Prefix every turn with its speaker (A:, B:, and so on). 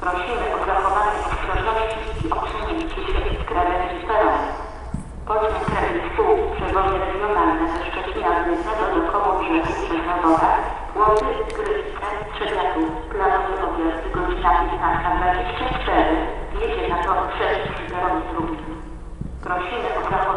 A: Prosimy o zachowanie ostrożności i odsunięcie się z krawędzi peronu. Pociąg Kraków Pół w przewozie regionalne ze Szczecina Głównego do Kołobrzegu przez Nowowa, Łody, Gryzkę, Trzebiatów, planowy odjazd godzina 15.24, jedzie na tor trzeci przy. Prosimy o zachowanie